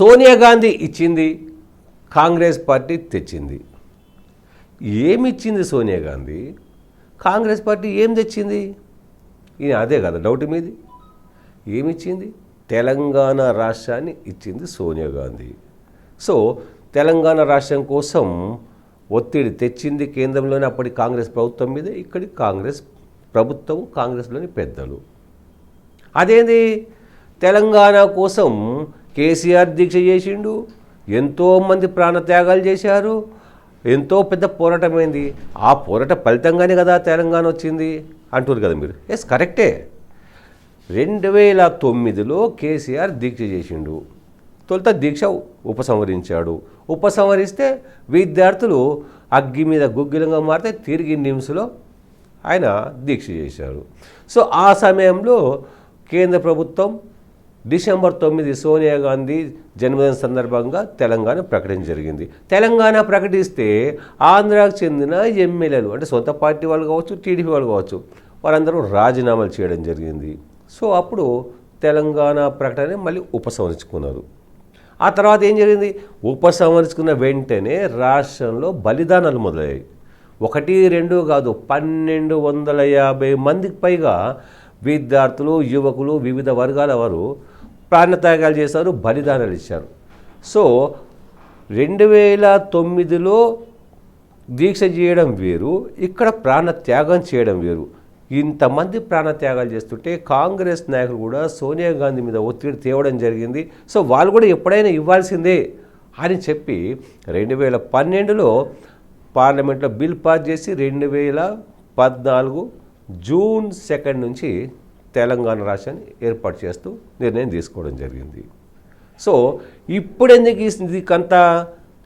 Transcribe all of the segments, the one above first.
సోనియా గాంధీ ఇచ్చింది Congress party తెచ్చింది. ఏమిచ్చింది సోనియా గాంధీ? కాంగ్రెస్ పార్టీ ఏం తెచ్చింది? ఈయన అదే కదా డౌట్ మీది. ఏమిచ్చింది? తెలంగాణ రాష్ట్రాన్ని ఇచ్చింది సోనియా గాంధీ. సో తెలంగాణ రాష్ట్రం కోసం ఒత్తిడి తెచ్చింది కేంద్రంలోనే అప్పటి కాంగ్రెస్ ప్రభుత్వం మీద ఇక్కడి కాంగ్రెస్ ప్రభుత్వం కాంగ్రెస్లోని పెద్దలు. అదేంది? తెలంగాణ కోసం కేసీఆర్ దీక్ష చేసిండు ఎంతోమంది ప్రాణత్యాగాలు చేశారు ఎంతో పెద్ద పోరాటమైంది. ఆ పోరాట ఫలితంగానే కదా తెలంగాణ వచ్చింది అంటున్నారు కదా మీరు. ఎస్ కరెక్టే రెండు వేల తొమ్మిదిలో కేసీఆర్ దీక్ష చేసిండు. తొలుత దీక్ష ఉపసంహరించాడు. ఉపసంహరిస్తే విద్యార్థులు అగ్గి మీద గుగ్గిలంగా మారితే తిరిగి నిమ్స్లో ఆయన దీక్ష చేశారు. సో ఆ సమయంలో కేంద్ర ప్రభుత్వం డిసెంబర్ తొమ్మిది సోనియా గాంధీ జన్మదిన సందర్భంగా తెలంగాణ ప్రకటన జరిగింది. తెలంగాణ ప్రకటిస్తే ఆంధ్రాకు చెందిన ఎమ్మెల్యేలు అంటే సొంత పార్టీ వాళ్ళు కావచ్చు టీడీపీ వాళ్ళు కావచ్చు వారందరూ రాజీనామాలు చేయడం జరిగింది. సో అప్పుడు తెలంగాణ ప్రకటన మళ్ళీ ఉపసంహరించుకున్నారు. ఆ తర్వాత ఏం జరిగింది? ఉపసంహరించుకున్న వెంటనే రాష్ట్రంలో బలిదానాలు మొదలయ్యాయి. ఒకటి రెండు కాదు పన్నెండు వందల యాభై మందికి పైగా విద్యార్థులు యువకులు వివిధ వర్గాల వారు ప్రాణత్యాగాలు చేశారు బలిదానాలు ఇచ్చారు. సో రెండు వేల తొమ్మిదిలో దీక్ష చేయడం వేరు ఇక్కడ ప్రాణత్యాగం చేయడం వేరు. ఇంతమంది ప్రాణత్యాగాలు చేస్తుంటే కాంగ్రెస్ నాయకులు కూడా సోనియా గాంధీ మీద ఒత్తిడి తేవడం జరిగింది. సో వాళ్ళు కూడా ఎప్పుడైనా ఇవ్వాల్సిందే అని చెప్పి రెండు వేల పన్నెండులో పార్లమెంట్లో బిల్ పాస్ చేసి రెండు వేల పద్నాలుగు జూన్ సెకండ్ నుంచి తెలంగాణ రాష్ట్రాన్ని ఏర్పాటు చేస్తూ నిర్ణయం తీసుకోవడం జరిగింది. సో ఇప్పుడు ఎందుకు ఇదికంత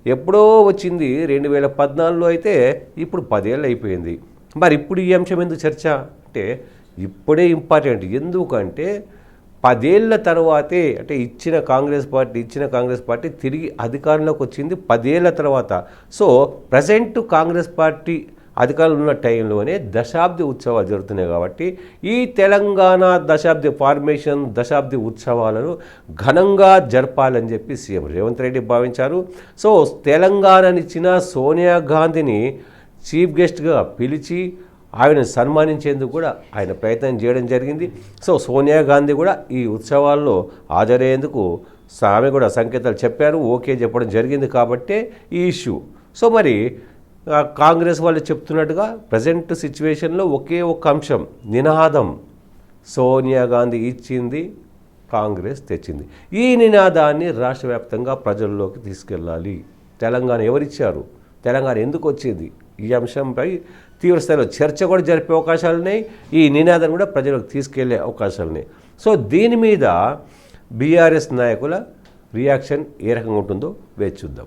ఎప్పుడో వచ్చింది రెండు వేల పద్నాలుగులో అయితే ఇప్పుడు పదేళ్ళు అయిపోయింది. మరి ఇప్పుడు ఈ అంశం ఎందుకు చర్చ? అంటే ఇప్పుడే ఇంపార్టెంట్ ఎందుకంటే పదేళ్ళ తర్వాతే అంటే ఇచ్చిన కాంగ్రెస్ పార్టీ ఇచ్చిన కాంగ్రెస్ పార్టీ తిరిగి అధికారంలోకి వచ్చింది పదేళ్ళ తర్వాత. సో ప్రజెంట్ కాంగ్రెస్ పార్టీ అధికారులు ఉన్న టైంలోనే దశాబ్ది ఉత్సవాలు జరుగుతున్నాయి కాబట్టి ఈ తెలంగాణ దశాబ్ది ఫార్మేషన్ దశాబ్ది ఉత్సవాలను ఘనంగా జరపాలని చెప్పి సీఎం రేవంత్ రెడ్డి భావించారు. సో తెలంగాణనిచ్చిన సోనియా గాంధీని చీఫ్ గెస్ట్గా పిలిచి ఆయన సన్మానించేందుకు కూడా ఆయన ప్రయత్నం చేయడం జరిగింది. సో సోనియా గాంధీ కూడా ఈ ఉత్సవాల్లో హాజరయ్యేందుకు ఆమె కూడా సంకేతాలు చెప్పారు. ఓకే చెప్పడం జరిగింది కాబట్టే ఈ ఇష్యూ. సో మరి కాంగ్రెస్ వాళ్ళు చెప్తున్నట్టుగా ప్రజెంట్ సిచ్యువేషన్లో ఒకే ఒక్క అంశం నినాదం. సోనియా గాంధీ ఇచ్చింది కాంగ్రెస్ తెచ్చింది. ఈ నినాదాన్ని రాష్ట్ర వ్యాప్తంగా ప్రజల్లోకి తీసుకెళ్ళాలి. తెలంగాణ ఎవరిచ్చారు? తెలంగాణ ఎందుకు వచ్చింది? ఈ అంశంపై తీవ్రస్థాయిలో చర్చ కూడా జరిపే అవకాశాలు ఉన్నాయి. ఈ నినాదం కూడా ప్రజలకు తీసుకెళ్ళే అవకాశాలు ఉన్నాయి. సో దీని మీద బీఆర్ఎస్ నాయకుల రియాక్షన్ ఏ రకంగా ఉంటుందో వేచి చూద్దాం.